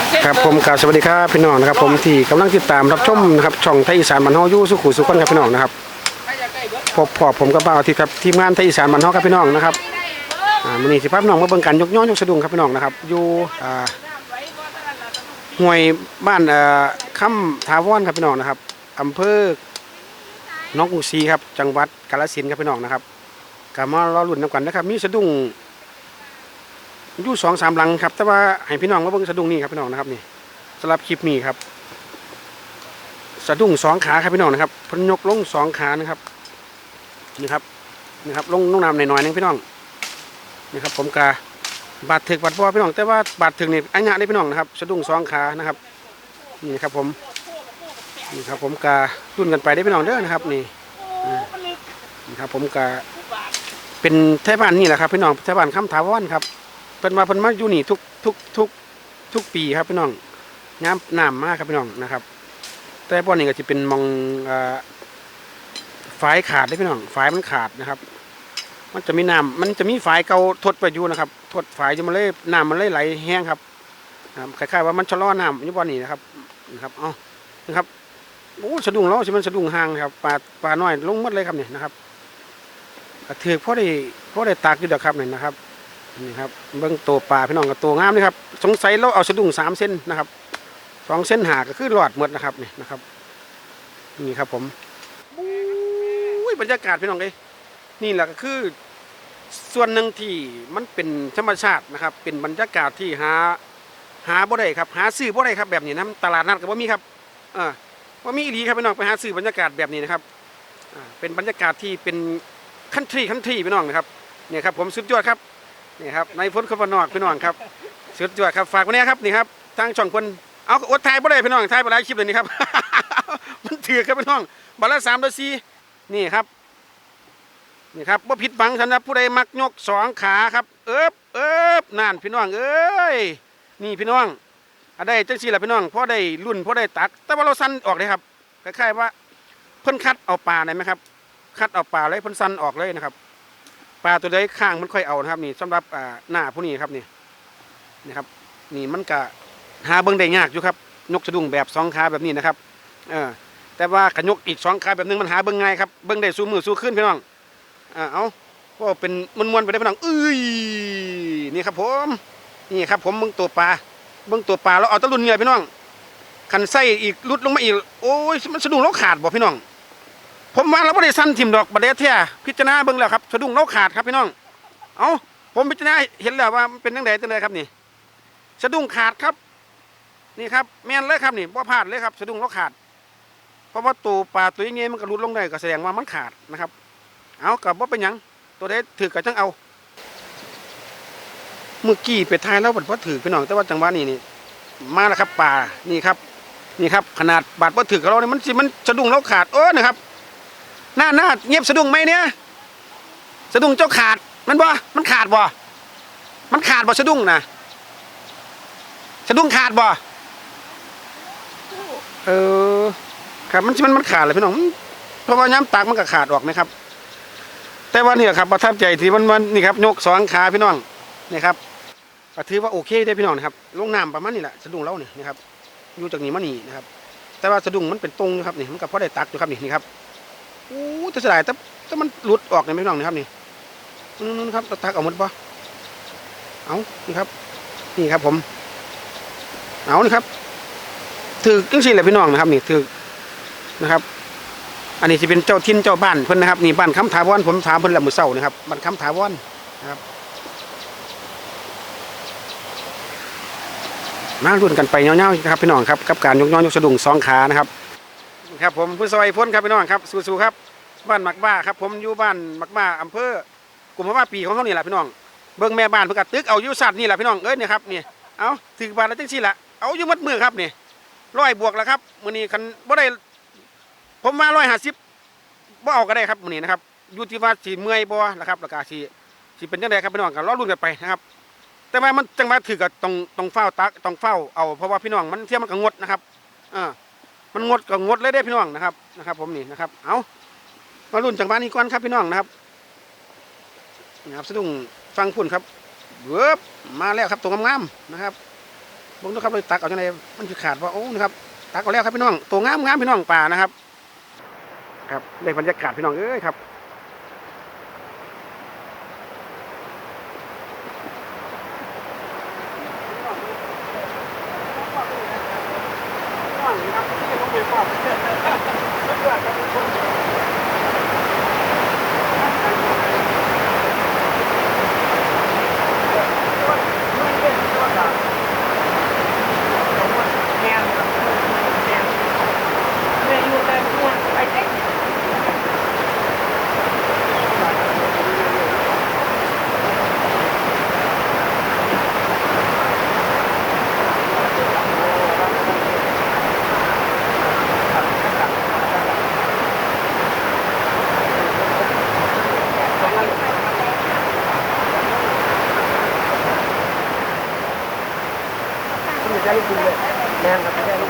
ามเส้นครับผมกราบสวัสดีครับพี่น้องนะครับ ผมที่กำลังติดตามรับชมนะครับช่องไทยอีสานบ้านเฮาอยู่สุขุสุขคนครับพี่น้องนะครับพบพอผมกับบ่าวอาที่ครับทีมงานไทยอีสานบ้านเฮาครับพี่น้องนะครับอ่ามื้อนี้สิพาพี่น้องมาเบิ่งกันยกย้อนยกสะดุ้งครับพี่น้องนะครับอยู่อ่าห้วยบ้านเอ่อค่ำทาวอนครับพี่น้องนะครับอำเภอหน้องกรุงศรีครับจังหวัดกาฬสินธุ์ครับพี่น้องนะครับก็มารอลุ้นนำกันนะครับมีสะดุ้ง อยู่สองสามหลังครับ แต่ว่าให้พี่น้องมาเบิ่งสะดุ้งนี่ครับพี่น้องนะครับนี่สำหรับคลิปนี้ครับ สะดุ้งสองขาครับพี่น้องนะครับพนยกลงสองขานะครับนี่ครับนี่ครับลงลงน้ำหน่อยๆนึงพี่น้องนี่ครับ ผมกาบาดถึกบาดบ่พี่น้อง แต่ว่าบาดถึกนี่อันยะได้พี่น้องนะครับสะดุ้งสองขานะครับนี่ครับผมนี่ครับผมการุ่นกันไปได้พี่น้องเด้อนะครับ นี่นี่ครับผมกาเป็นไทยบ้านนี่แหละครับพี่น้องไทยบ้านคำถาวรครับ เป็นมาเป็นมาอยู่นี่ทุกทุกทุกทุกปีครับพี่น้องน้ำน้ำมากครับพี่น้องนะครับ แต่บ่อนี้ก็จะเป็นมองเอ่อฝายขาดได้พี่น้องฝายมันขาดนะครับ มันจะมีน้ำมันจะมีฝายเก่าทดไปอยู่นะครับทดฝายจะมาเลยน้ำมันเลยไหลแห้งครับคล้ายๆว่ามันชะลอน้ำอยู่บ่อนี้นะครับนะครับเอานะครับโอ้สะดุ้งแล้วสิมันสะดุ้งห่างครับปลาปลาน้อยลงมดเลยครับเนี่ยนะครับเถือกพอได้พอได้ตากอยู่เดอกครับเนี่ยนะครับ นี่ครับเบิ้งตัวปลาพี่น้องกับตัวงามเลยครับสงสัยเราเอาสะดุ้งสามเส้นนะครับสองเส้นหาก็คือหลอดหมดนะครับนี่นะครับนี่ครับผมอุ้ยบรรยากาศพี่น้องเลยนี่แหละก็คือส่วนหนึ่งที่มันเป็นธรรมชาตินะครับ เป็นบรรยากาศที่หาหาบ่ได้ครับ หาซื้อบ่ได้ครับแบบนี้นะตลาดนัดก็บ่มีครับอ่าว่ามีอีหลีครับพี่น้องไปหาซื้อบรรยากาศแบบนี้นะครับอ่าเป็นบรรยากาศที่เป็นคันทรีคันทรีพี่น้องนะครับเนี่ยครับผมสุดยอดครับ นี่ครับในพ้นคนบ้านนอกพี่น้องครับสุดยอดครับฝากไว้เนี่ยครับนี่ครับทางช่องคนเอาอดทายบ่ได้พี่น้องทายไปหลายคลิปเลยนี่ครับ มันถือครับพี่น้องบัลละสามต่อสี่นี่ครับนี่ครับว่าผิดหวังสำหรับผู้ใดมักยกสองขาครับ เอิบเอิบนั่นพี่น้องเอ้ยนี่พี่น้องอะได้จังสี่แหละพี่น้องพ่อได้รุ่นพ่อได้ตัก แต่ว่าเราสั้นออกเลยครับคล้ายๆว่าเพิ่นคัดเอาปลาได้ไหมครับ คัดเอาปลาเลยเพิ่นสั้นออกเลยนะครับ ปลาตัวใดข้างมันค่อยเอานะครับ นี่สำหรับอ่าหน้าผู้นี้ครับนี่นี่ครับ นี่มันก็หาเบิ้งได้ยากอยู่ครับ ยกสะดุ้งแบบสองขาแบบนี้นะครับเออแต่ว่าขยกอีกสองขาแบบนึงมันหาเบิ้งง่ายครับเบิ้งได้สู้มือสู้ขึ้นพี่น้องอ่าเอาก็เป็นมวนๆไปได้พี่น้องเอ้ยนี่ครับ ผมนี่ครับ ผมเบิ้งตัวปลาเบิ้งตัวปลาแล้วเอาตะลุนเงยพี่น้องขันไส้อีกลุดลงมาอีกโอ้ยมันสะดุ้งเราขาดบ่พี่น้อง ผมว่าเราไม่ได้สั้นทิมดอกบัดเดยวเทียพิจารณาเบิ้งแล้วครับสะดุ้งเราขาดครับพี่น้อง เอาผมพิจารณาเห็นแล้วว่ามันเป็นยังไงจังไดครับนี่ สะดุ้งขาดครับ นี่ครับแม่นเลยครับนี่ว่าพลาดเลยครับ สะดุ้งเราขาด เพราะว่าตัวปลาตัวอย่างงี้มันก็รุดลงได้ก็แสดงว่ามันขาดนะครับ เอากับว่าเป็นยังตัวใดถือกับจังเอา เมื่อกี้ไปทายแล้วบัดว่าถือพี่น้องแต่ว่าจังหวะนี้นี่มาแล้วครับปลานี่ครับ นี่ครับ ขนาดบาดว่าถือกับเราเนี่ยมันสิมันสะดุ้งเราขาดเออนะครับ หน้าหน้าเงียบสะดุ้งไหมเนี่ยสะดุ้งเจ้าขาดมันบ่มันขาดบ่มันขาดบ่สะดุ้งนะสะดุ้งขาดบ่เออครับมันมันมันขาดเลยพี่น้องเพราะว่าย้ำตากมันก็ขาดออกนะครับ แต่ว่านี่แหละครับประทับใจที่มันมันนี่ครับยกสองขาพี่น้องนี่ครับก็ถือว่าโอเคได้พี่น้องนะครับลงน้ำประมาณนี้แหละสะดุ้งเล้าเนี่ยนะครับอยู่จากนี้มานี่นะครับ แต่ว่าสะดุ้งมันเป็นตรงนะครับนี่มันก็พอได้ตักอยู่ครับนี่นี่ครับ อู้แต่เสียดายแต่แต่มันหลุดออกเนี่ยพี่น้องนี่ครับนี่นู่นครับเราตักเอาหมดปะเอานี่ครับ นี่ครับ ผม เอานี่ครับถือจังสี่แหละพี่น้องนะครับ นี่ถือนะครับ อันนี้จะเป็นเจ้าทิ้นเจ้าบ้านเพิ่นนะครับนี่บ้านคำถาวรผมถามเพิ่นและมือเศร้านะครับบ้านคำถาวรนะครับมารุ่นกันไปเงาๆครับพี่น้องครับกับการยกย้อนยกสะดุ้งสองขานะครับ ครับผมผู้ซอยพ้นครับพี่น้องครับสู้ๆครับบ้านหมักบ้าครับผมอยู่บ้านหมักบ้าอำเภอกลุ่มว่าปีของเขานี่แหละพี่น้องเบิ่งแม่บ้านเพิ่นก็ตึกเอายูสัตว์นี่แหละพี่น้องเอ้ยเนี่ยครับนี่เอาถือบาทแล้วจังสี่ละเอาอยู่มัดมือครับนี่ร้อยบวกแล้วครับมื้อนี้คันบ่ได้ผมมาร้อยห้าสิบบ่เอาก็ได้ครับมื้อนี้นะครับอยู่ที่ว่าสิเมื่อยบ่นะครับแล้วก็สิสิเป็นจังไดครับพี่น้องก็รอลุ้นกันไปนะครับแต่ว่ามันจังมาถือกับต้องต้องเฝ้าตักต้องเฝ้าเอาเพราะว่าพี่น้องมันเที่ยมันก็งดนะครับเออ มันงดก็งดเลยได้พี่น้องนะครับนะครับ ผมนี่นะครับ เอามาลุ้นจากบ้านนี้ก่อนครับพี่น้องนะครับนะครับสะดุ้งฟังพุ่นครับเวิบมาแล้วครับตัวงามๆนะครับบิ่งดูครับเลยตักเอาจังไรมันสิขาดว่าโอ้นะครับตักเอาแล้วครับพี่น้องตัวงามงามพี่น้องป่านะครับ ครับในบรรยากาศพี่น้องเอ้ยครับ ไม่ใช่ลูกปืน เลยแม่งครับไม่ใช่ลูก